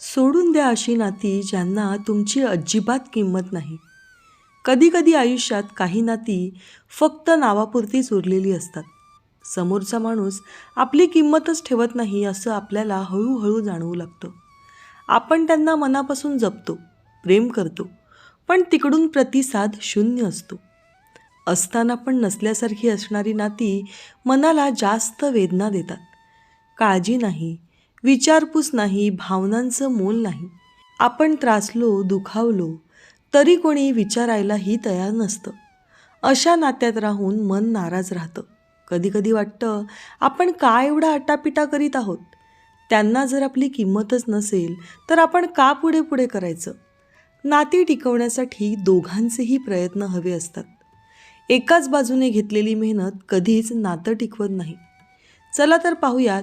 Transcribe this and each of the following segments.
सोडून द्या अशी नाती ज्यांना तुमची अजिबात किंमत नाही. कधीकधी आयुष्यात काही नाती फक्त नावापुरतीच उरलेली असतात. समोरचा माणूस आपली किंमतच ठेवत नाही असं आपल्याला हळूहळू जाणवू लागतं. आपण त्यांना मनापासून जपतो प्रेम करतो पण तिकडून प्रतिसाद शून्य असतो. असताना पण नसल्यासारखी असणारी नाती मनाला जास्त वेदना देतात. काळजी नाही विचारपूस नाही भावनांचं मोल नाही. आपण त्रासलो दुखावलो तरी कोणी विचारायलाही तयार नसतं. अशा नात्यात राहून मन नाराज राहतं. कधीकधी वाटतं आपण का एवढा आटापिटा करीत आहोत? त्यांना जर आपली किंमतच नसेल तर आपण का पुढे पुढे करायचं? नाती टिकवण्यासाठी दोघांचेही प्रयत्न हवे असतात. एकाच बाजूने घेतलेली मेहनत कधीच नातं टिकवत नाही. चला तर पाहूयात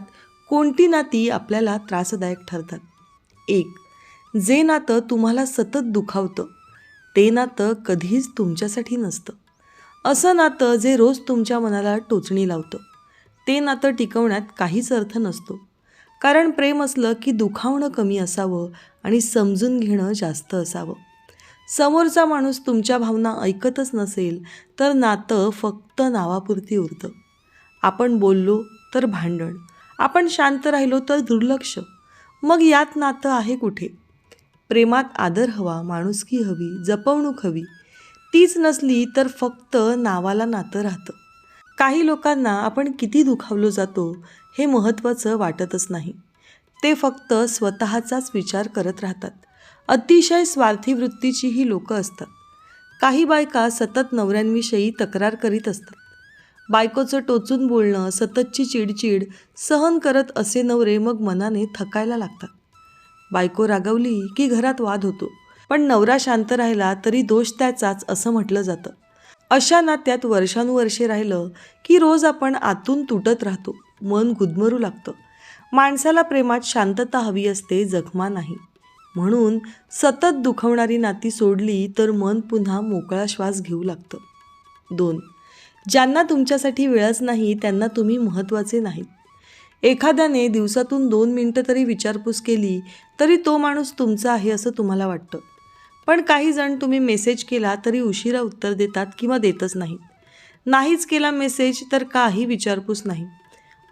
कोणती नाती आपल्याला त्रासदायक ठरतात? एक जे नातं तुम्हाला सतत दुखावतं ते नातं कधीच तुमच्यासाठी नसतं. असं नातं जे रोज तुमच्या मनाला टोचणी लावतं ते नातं टिकवण्यात काहीच अर्थ नसतो. कारण प्रेम असलं की दुखावणं कमी असावं आणि समजून घेणं जास्त असावं. समोरचा माणूस तुमच्या भावना ऐकतच नसेल तर नातं फक्त नावापुरती उरतं. आपण बोललो तर भांडण आपण शांत राहिलो तर दुर्लक्ष. मग यात नातं आहे कुठे? प्रेमात आदर हवा माणुसकी हवी जपवणूक हवी. तीच नसली तर फक्त नावाला नातं राहतं. काही लोकांना आपण किती दुखावलो जातो हे महत्त्वाचं वाटतच नाही. ते फक्त स्वतःचाच विचार करत राहतात. अतिशय स्वार्थी वृत्तीची ही लोकं असतात. काही बायका सतत नवऱ्यांविषयी तक्रार करीत असतात. बायकोचं टोचून बोलणं सततची चिडचिड सहन करत असे नवरे मग मनाने थकायला लागतात. बायको रागवली की घरात वाद होतो पण नवरा शांत राहिला तरी दोष त्याचाच असं म्हटलं जातं. अशा नात्यात वर्षानुवर्षे राहिलं की रोज आपण आतून तुटत राहतो मन गुदमरू लागतं. माणसाला प्रेमात शांतता हवी असते जखमा नाही. म्हणून सतत दुखवणारी नाती सोडली तर मन पुन्हा मोकळा श्वास घेऊ लागतं. दोन ज्यांना तुमच्यासाठी वेळच नाही त्यांना तुम्ही महत्त्वाचे नाहीत. एखाद्याने दिवसातून दोन मिनटं तरी विचारपूस केली तरी तो माणूस तुमचा आहे असं तुम्हाला वाटतं. पण काही जण तुम्ही मेसेज केला तरी उशिरा उत्तर देतात किंवा देतच नाहीत. नाहीच केला मेसेज तर काही विचारपूस नाही.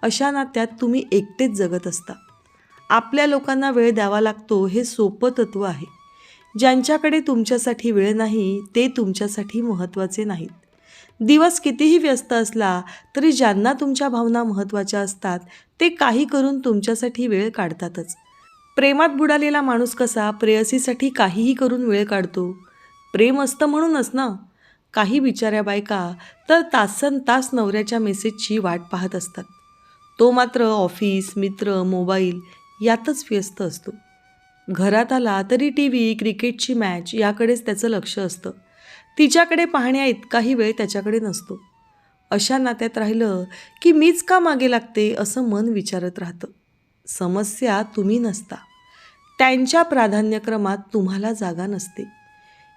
अशा नात्यात तुम्ही एकटेच जगत असता. आपल्या लोकांना वेळ द्यावा लागतो हे सोपं तत्त्व आहे. ज्यांच्याकडे तुमच्यासाठी वेळ नाही ते तुमच्यासाठी महत्त्वाचे नाहीत. दिवस कितीही व्यस्त असला तरी ज्यांना तुमच्या भावना महत्त्वाच्या असतात ते काही करून तुमच्यासाठी वेळ काढतातच. प्रेमात बुडालेला माणूस कसा प्रेयसीसाठी काहीही करून वेळ काढतो? प्रेम असतं म्हणूनच ना? काही बिचाऱ्या बायका तर तासन तास नवऱ्याच्या मेसेजची वाट पाहत असतात. तो मात्र ऑफिस मित्र मोबाईल यातच व्यस्त असतो. घरात आला तरी टी व्ही क्रिकेटची मॅच याकडेच त्याचं लक्ष असतं. तिच्याकडे पाहण्या इतकाही वेळ त्याच्याकडे नसतो. अशा नात्यात राहिलं की मीच का मागे लागते असं मन विचारत राहतं. समस्या तुम्ही नसता. त्यांच्या प्राधान्यक्रमात तुम्हाला जागा नसते.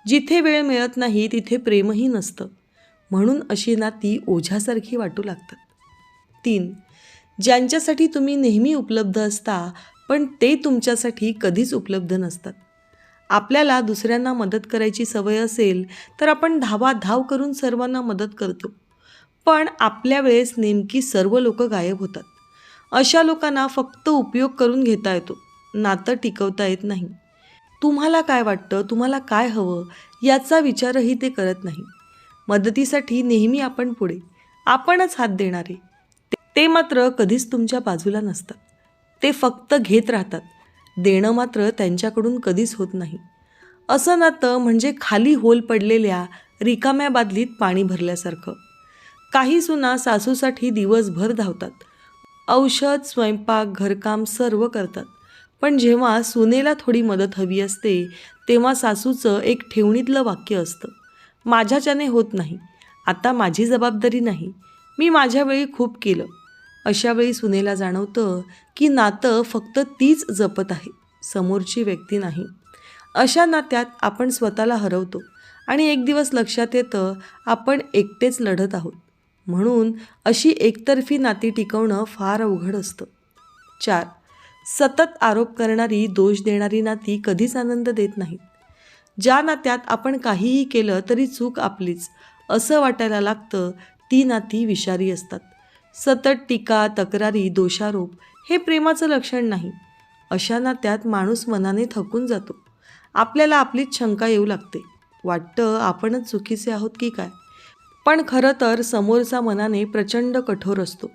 जिथे वेळ मिळत नाही तिथे प्रेमही नसतं. म्हणून अशी नाती ओझ्यासारखी वाटू लागतात. तीन ज्यांच्यासाठी तुम्ही नेहमी उपलब्ध असता पण ते तुमच्यासाठी कधीच उपलब्ध नसतात. आपल्याला दुसऱ्यांना मदत करायची सवय असेल तर आपण धावा धाव करून सर्वांना मदत करतो. पण आपल्या वेळेस नेमकी सर्व लोक गायब होतात. अशा लोकांना फक्त उपयोग करून घेता येतो. नातं टिकवता येत नाही. तुम्हाला काय वाटतं? तुम्हाला काय हवं? याचा विचारही ते करत नाही. मदतीसाठी नेहमी आपण पुढे. आपणच हात देणारे. ते- मात्र कधीच तुमच्या बाजूला नसतात. ते फक्त घेत राहतात. देणं मात्र त्यांच्याकडून कधीच होत नाही. असं नातं म्हणजे खाली होल पडलेल्या रिकाम्या बादलीत पाणी भरल्यासारखं. काही सुना सासूसाठी दिवसभर धावतात. औषध स्वयंपाक घरकाम सर्व करतात. पण जेव्हा सुनेला थोडी मदत हवी असते तेव्हा सासूचं एक ठेवणीतलं वाक्य असतं. माझ्याच्याने होत नाही. आता माझी जबाबदारी नाही. मी माझ्यावेळी खूप केलं. अशावेळी सुनेला जाणवतं की नातं फक्त तीच जपत आहे समोरची व्यक्ती नाही. अशा नात्यात आपण स्वतःला हरवतो आणि एक दिवस लक्षात येतं आपण एकटेच लढत आहोत. म्हणून अशी एकतर्फी नाती टिकवणं फार अवघड असतं. चार सतत आरोप करणारी दोष देणारी नाती कधीच आनंद देत नाहीत. ज्या नात्यात आपण काहीही केलं तरी चूक आपलीच. असं वाटायला लागतं ती नाती विषारी असतात. सतत टीका तक्रारी दोषारोप हे प्रेमाचं लक्षण नाही. अशा नात्यात माणूस मनाने थकून जातो. आपल्याला आपलीच शंका येऊ लागते. वाटतं आपणच चुकीचे आहोत की काय? पण खरं तर समोरचा मनाने प्रचंड कठोर असतो.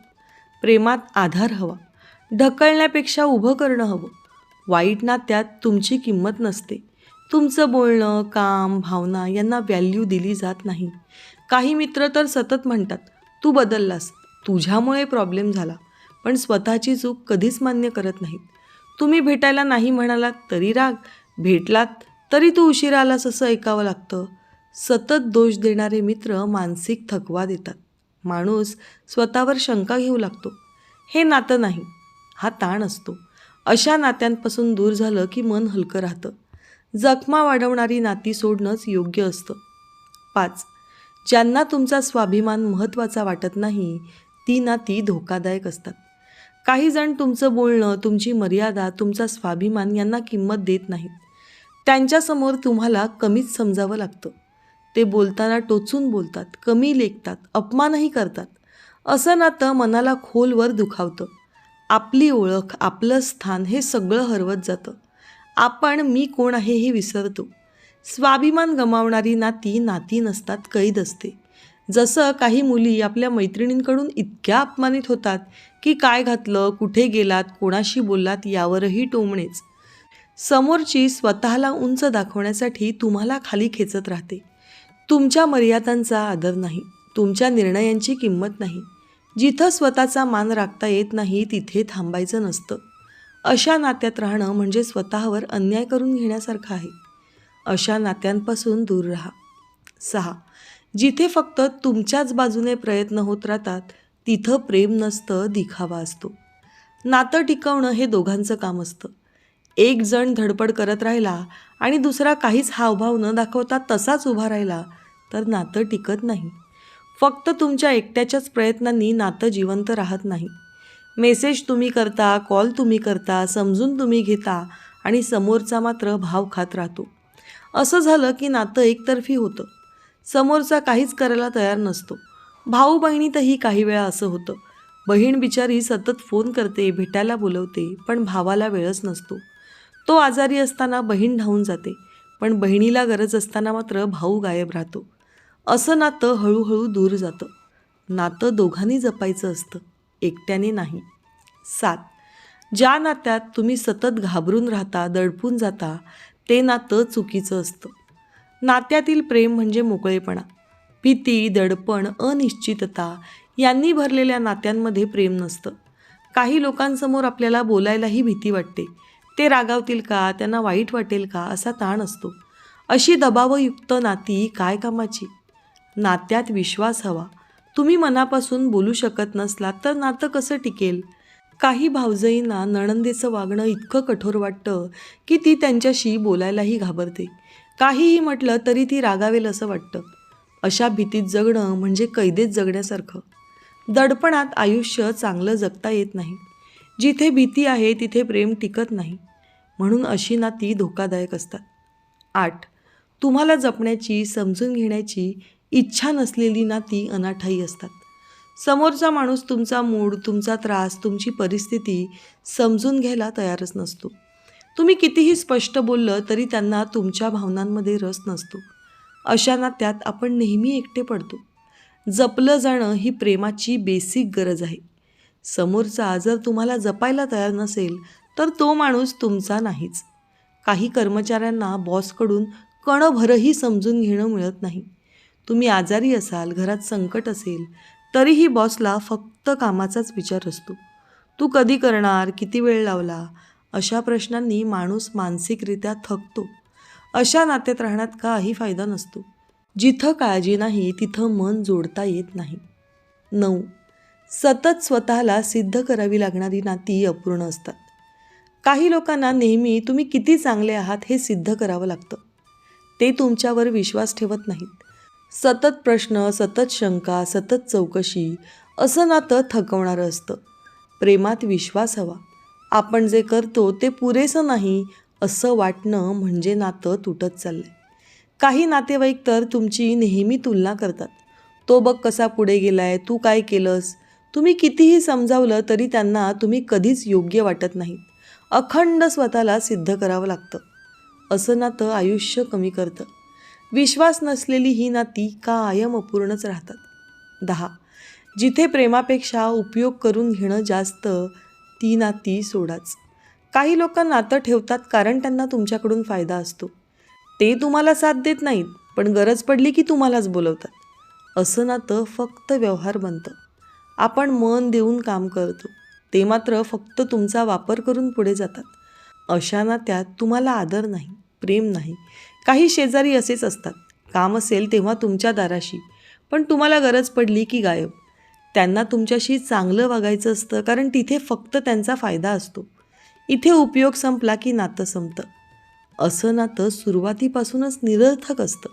प्रेमात आधार हवा. ढकलण्यापेक्षा उभं करणं हवं. वाईट नात्यात तुमची किंमत नसते. तुमचं बोलणं काम भावना यांना व्हॅल्यू दिली जात नाही. काही मित्र तर सतत म्हणतात तू बदललास. तुझ्यामुळे प्रॉब्लेम झाला. पण स्वतःची चूक कधीच मान्य करत नाहीत. तुम्ही भेटायला नाही म्हणालात तरी राग भेटलात तरी तू उशिरा आलास असं ऐकावं लागतं. सतत दोष देणारे मित्र मानसिक थकवा देतात. माणूस स्वतःवर शंका घेऊ लागतो. हे नातं नाही हा ताण असतो. अशा नात्यांपासून दूर झालं की मन हलकं राहतं. जखमा वाढवणारी नाती सोडणंच योग्य असतं. पाच ज्यांना तुमचा स्वाभिमान महत्त्वाचा वाटत नाही ती नाती धोकादायक असतात. काही जण तुमचं बोलणं तुमची मर्यादा तुमचा स्वाभिमान यांना किंमत देत नाहीत. त्यांच्यासमोर तुम्हाला कमीच समजावं लागतं. ते बोलताना टोचून बोलतात कमी लेखतात अपमानही करतात. असं नातं मनाला खोलवर दुखावतं. आपली ओळख आपलं स्थान हे सगळं हरवत जातं. आपण मी कोण आहे हे विसरतो. स्वाभिमान गमावणारी नाती नाती नसतात कैद असते. जसं काही मुली आपल्या मैत्रिणींकडून इतक्या अपमानित होतात की काय घातलं कुठे गेलात कोणाशी बोललात यावरही टोमणेच. समोरची स्वतःला उंच दाखवण्यासाठी तुम्हाला खाली खेचत राहते. तुमच्या मर्यादांचा आदर नाही तुमच्या निर्णयांची किंमत नाही. जिथं स्वतःचा मान राखता येत नाही तिथे थांबायचं नसतं. अशा नात्यात राहणं म्हणजे स्वतःवर अन्याय करून घेण्यासारखं आहे. अशा नात्यांपासून दूर राहा. सहा. जिथे फक्त तुमच्याच बाजूने प्रयत्न होत राहतात तिथं प्रेम नसतं दिखावा असतो. नातं टिकवणं हे दोघांचं काम असतं. एक जण धडपड करत राहिला आणि दुसरा काहीच हावभाव न दाखवता तसाच उभा राहिला तर नातं टिकत नाही. फक्त तुमच्या एकट्याच्याच प्रयत्नांनी नातं जिवंत राहत नाही. मेसेज तुम्ही करता कॉल तुम्ही करता समजून तुम्ही घेता आणि समोरचा मात्र भाव खात राहतो. असं झालं की नातं एकतर्फी होतं. समोरचा काहीच करायला तयार नसतो. भाऊ बहिणीतही काही वेळा असं होतं. बहीण बिचारी सतत फोन करते भेटायला बोलवते पण भावाला वेळच नसतो. तो आजारी असताना बहीण धावून जाते पण बहिणीला गरज असताना मात्र भाऊ गायब राहतो. असं नातं हळूहळू दूर जातं. नातं दोघांनी जपायचं असतं एकट्याने नाही. सात. ज्या नात्यात तुम्ही सतत घाबरून राहता दडपून जाता ते नातं चुकीचं असतं. नात्यातील प्रेम म्हणजे मोकळेपणा. भीती दडपण अनिश्चितता यांनी भरलेल्या नात्यांमध्ये प्रेम नसतं. काही लोकांसमोर आपल्याला बोलायलाही भीती वाटते. ते रागावतील का? त्यांना वाईट वाटेल का? असा ताण असतो. अशी दबावयुक्त नाती काय कामाची? नात्यात विश्वास हवा. तुम्ही मनापासून बोलू शकत नसलात तर नातं कसं टिकेल? काही भावजईंना नणंदेचं वागणं इतकं कठोर वाटतं की ती त्यांच्याशी बोलायलाही घाबरते. काहीही म्हटलं तरी ती रागावेल असं वाटतं. अशा भीतीत जगणं म्हणजे कैदेत जगण्यासारखं. दडपणात आयुष्य चांगलं जगता येत नाही. जिथे भीती आहे तिथे प्रेम टिकत नाही. म्हणून अशी नाती धोकादायक असतात. आठ. तुम्हाला जपण्याची समजून घेण्याची इच्छा नसलेली नाती अनाठाई असतात. समोरचा माणूस तुमचा मूड तुमचा त्रास तुमची परिस्थिती समजून घ्यायला तयारच नसतो. तुम्ही कितीही स्पष्ट बोललं तरी त्यांना तुमच्या भावनांमध्ये रस नसतो. अशांना त्यात आपण नेहमी एकटे पडतो. जपलं जाणं ही प्रेमाची बेसिक गरज आहे. समोरचा जर तुम्हाला जपायला तयार नसेल तर तो माणूस तुमचा नाहीच. काही कर्मचाऱ्यांना बॉसकडून कणभरही समजून घेणं मिळत नाही. तुम्ही आजारी असाल घरात संकट असेल तरीही बॉसला फक्त कामाचाच विचार असतो. तू कधी करणार किती वेळ लावला अशा प्रश्नांनी माणूस मानसिकरित्या थकतो. अशा नात्यात राहण्यात काही फायदा नसतो. जिथं काळजी नाही तिथं मन जोडता येत नाही. नऊ. सतत स्वतःला सिद्ध करावी लागणारी नाती अपूर्ण असतात. काही लोकांना नेहमी तुम्ही किती चांगले आहात हे सिद्ध करावं लागतं. ते तुमच्यावर विश्वास ठेवत नाहीत. सतत प्रश्न सतत शंका सतत चौकशी असं नातं थकवणारं असतं. प्रेमात विश्वास हवा. आपण जे करतो ते पुरेसं नाही असं वाटणं म्हणजे नातं तुटत चाललंय. काही नातेवाईक तर तुमची नेहमी तुलना करतात. तो बघ कसा पुढे गेलाय तू काय केलंस? तुम्ही कितीही समजावलं तरी त्यांना तुम्ही कधीच योग्य वाटत नाहीत. अखंड स्वतःला सिद्ध करावं लागतं. असं नातं आयुष्य कमी करतं. विश्वास नसलेली ही नाती कायम अपूर्णच राहतात. दहा. जिथे प्रेमापेक्षा उपयोग करून घेणं जास्त ती नाती सोडाच. काही लोक नातं ठेवतात कारण त्यांना तुमच्याकडून फायदा असतो. ते तुम्हाला साथ देत नाहीत पण गरज पडली की तुम्हालाच बोलवतात. असं नातं फक्त व्यवहार बनतं. आपण मन देऊन काम करतो. ते मात्र फक्त तुमचा वापर करून पुढे जातात. अशा नात्यात तुम्हाला आदर नाही प्रेम नाही. काही शेजारी असेच असतात. काम असेल तेव्हा तुमच्या दाराशी. पण तुम्हाला गरज पडली की गायब. त्यांना तुमच्याशी चांगलं वागायचं असतं कारण तिथे फक्त त्यांचा फायदा असतो. इथे उपयोग संपला की नातं संपतं. असं नातं सुरुवातीपासूनच निरर्थक असतं.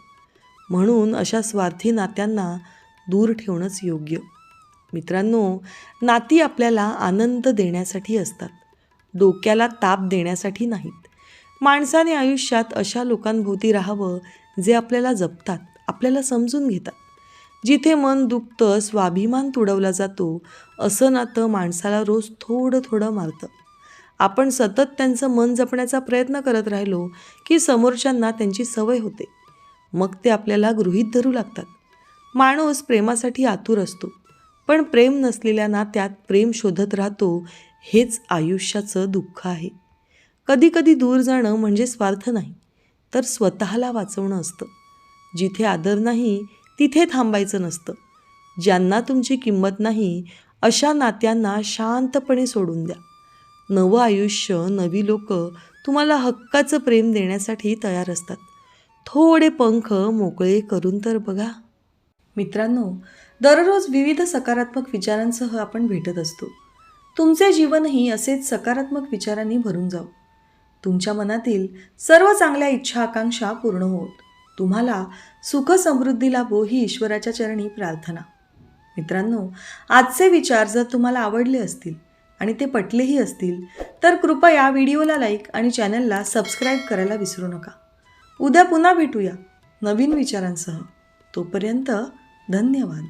म्हणून अशा स्वार्थी नात्यांना दूर ठेवणंच योग्य. मित्रांनो नाती आपल्याला आनंद देण्यासाठी असतात. डोक्याला ताप देण्यासाठी नाहीत. माणसाने आयुष्यात अशा लोकांभोवती राहावं जे आपल्याला जपतात आपल्याला समजून घेतात. जिथे मन दुखतं स्वाभिमान तुडवला जातो असं नातं माणसाला रोज थोडं थोडं मारतं. आपण सतत त्यांचं मन जपण्याचा प्रयत्न करत राहिलो की समोरच्यांना त्यांची सवय होते. मग ते आपल्याला गृहीत धरू लागतात. माणूस प्रेमासाठी आतुर असतो पण प्रेम नसलेल्या नात्यात प्रेम शोधत राहतो हेच आयुष्याचं दुःख आहे. कधीकधी दूर जाणं म्हणजे स्वार्थ नाही तर स्वतःला वाचवणं असतं. जिथे आदर नाही तिथे थांबायचं नसतं. ज्यांना तुमची किंमत नाही अशा नात्यांना शांतपणे सोडून द्या. नवं आयुष्य नवी लोक तुम्हाला हक्काचं प्रेम देण्यासाठी तयार असतात. थोडे पंख मोकळे करून तर बघा. मित्रांनो दररोज विविध सकारात्मक विचारांसह आपण भेटत असतो. तुमचे जीवनही असेच सकारात्मक विचारांनी भरून जाऊ तुमच्या मनातील सर्व चांगल्या इच्छा आकांक्षा पूर्ण होत. तुम्हाला सुखसमृद्धी लाभो ही ईश्वराच्या चरणी प्रार्थना. मित्रांनो आजचे विचार जर तुम्हाला आवडले असतील आणि ते पटलेही असतील तर कृपया व्हिडिओला लाईक आणि चॅनलला सबस्क्राईब करायला विसरू नका. उद्या पुन्हा भेटूया नवीन विचारांसह. तोपर्यंत धन्यवाद.